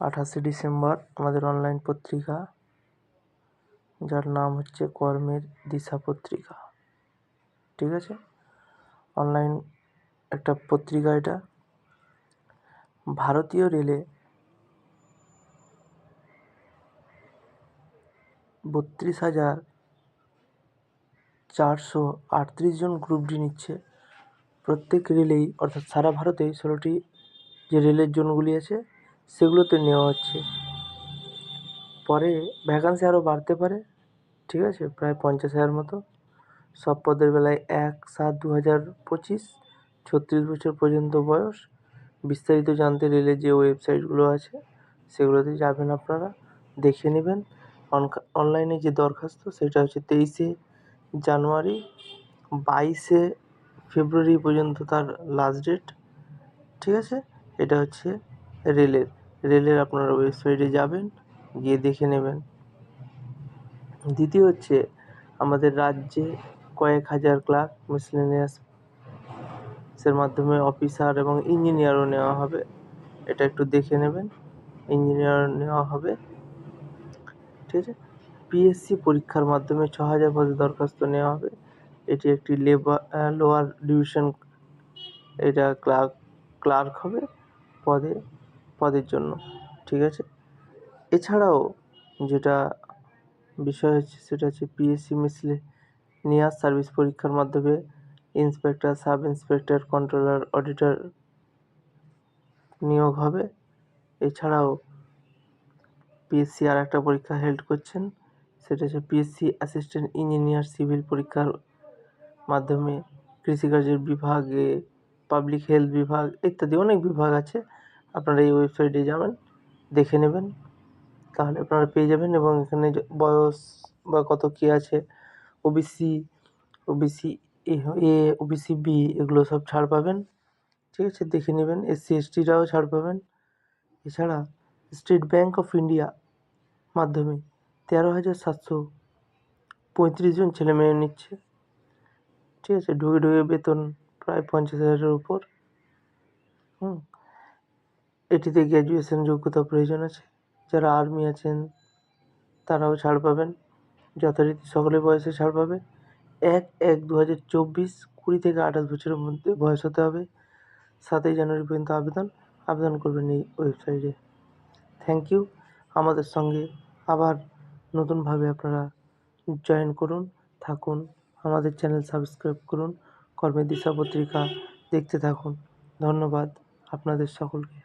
আঠাশে ডিসেম্বর, আমাদের অনলাইন পত্রিকা, যার নাম হচ্ছে কর্মের দিশা পত্রিকা। ঠিক আছে? অনলাইন একটা পত্রিকা এটা। ভারতীয় রেলে বত্রিশ হাজার চারশো আটত্রিশ জন গ্রুপ ডি নিচ্ছে। প্রত্যেক রেলেই, অর্থাৎ সারা ভারতেই ষোলোটি যে রেলের জোনগুলি আছে সেগুলোতে নেওয়া হচ্ছে। পরে ভ্যাকান্সি আরও বাড়তে পারে, ঠিক আছে? প্রায় পঞ্চাশ হাজার মতো। সব পদের বেলায় এক সাত দু হাজার পঁচিশ, ছত্রিশ বছর পর্যন্ত বয়স। বিস্তারিত জানতে রেলের যে ওয়েবসাইটগুলো আছে, সেগুলোতে যাবেন আপনারা, দেখে নেবেন। অনলাইনে যে দরখাস্ত, সেটা হচ্ছে তেইশে জানুয়ারি, বাইশে ফেব্রুয়ারি পর্যন্ত তার লাস্ট ডেট ঠিক আছে? এটা হচ্ছে রেলের রেলের আপনারা ওয়েবসাইটে যাবেন, গিয়ে দেখে নেবেন। দ্বিতীয় হচ্ছে আমাদের রাজ্যে কয়েক হাজার ক্লার্ক মিসলেনিয়াস এর মাধ্যমে অফিসার এবং ইঞ্জিনিয়ারও নেওয়া হবে। এটা একটু দেখে নেবেন ইঞ্জিনিয়ার নেওয়া হবে। ঠিক আছে? পিএসসি পরীক্ষার মাধ্যমে ছ হাজার পদে দরখাস্ত নেওয়া হবে। এটি একটি লেবার লোয়ার ডিভিশন এটা ক্লার্ক ক্লার্ক হবে পদে। পদের জন্য, ঠিক আছে? এছাড়াও যেটা বিষয় হচ্ছে সেটা হচ্ছে পিএসসি মিসলে নিয়ার সার্ভিস পরীক্ষার মাধ্যমে inspector sub inspector controller auditor নিয়োগ হবে। এছাড়াও পিএসসি আর একটা পরীক্ষা হেল্ড করছেন, সেটা হচ্ছে পিএসসি অ্যাসিস্ট্যান্ট ইঞ্জিনিয়ার সিভিল পরীক্ষার মাধ্যমে কৃষিকাজের বিভাগে পাবলিক হেলথ বিভাগ ইত্যাদি অনেক বিভাগ আছে। আপনারা এই ওয়েবসাইটে যাবেন, দেখে নেবেন। তাহলে আপনারা পেয়ে যাবেন এবং এখানে বয়স বা কত কী আছে OBC OBC A OBC B এগুলো সব ছাড় পাবেন। ঠিক আছে, দেখে নেবেন। এসসি এসটিরাও ছাড় পাবেন। এছাড়া স্টেট ব্যাঙ্ক অফ ইন্ডিয়া মাধ্যমে তেরো হাজার সাতশো পঁয়ত্রিশ জন ছেলে মেয়ে নিচ্ছে। ঠিক আছে, ঢুকে ঢুকে বেতন প্রায় পঞ্চাশ হাজারের উপর। হুম এটিতে গ্র্যাজুয়েশন যোগ্যতা প্রয়োজন আছে। যারা আর্মি আছেন, তারাও ছাড় পাবেন। যথারীতি সকলের বয়সে ছাড় পাবে। এক এক দু হাজার চব্বিশ কুড়ি থেকে আঠাশ বছরের মধ্যে বয়স হতে হবে। সাতই জানুয়ারি পর্যন্ত আবেদন। আবেদন করবেন এই ওয়েবসাইটে থ্যাংক ইউ আমাদের সঙ্গে আবার নতুনভাবে আপনারা জয়েন করুন, থাকুন। আমাদের চ্যানেল সাবস্ক্রাইব করুন। কর্মের দিশা পত্রিকা দেখতে থাকুন। ধন্যবাদ আপনাদের সকলকে।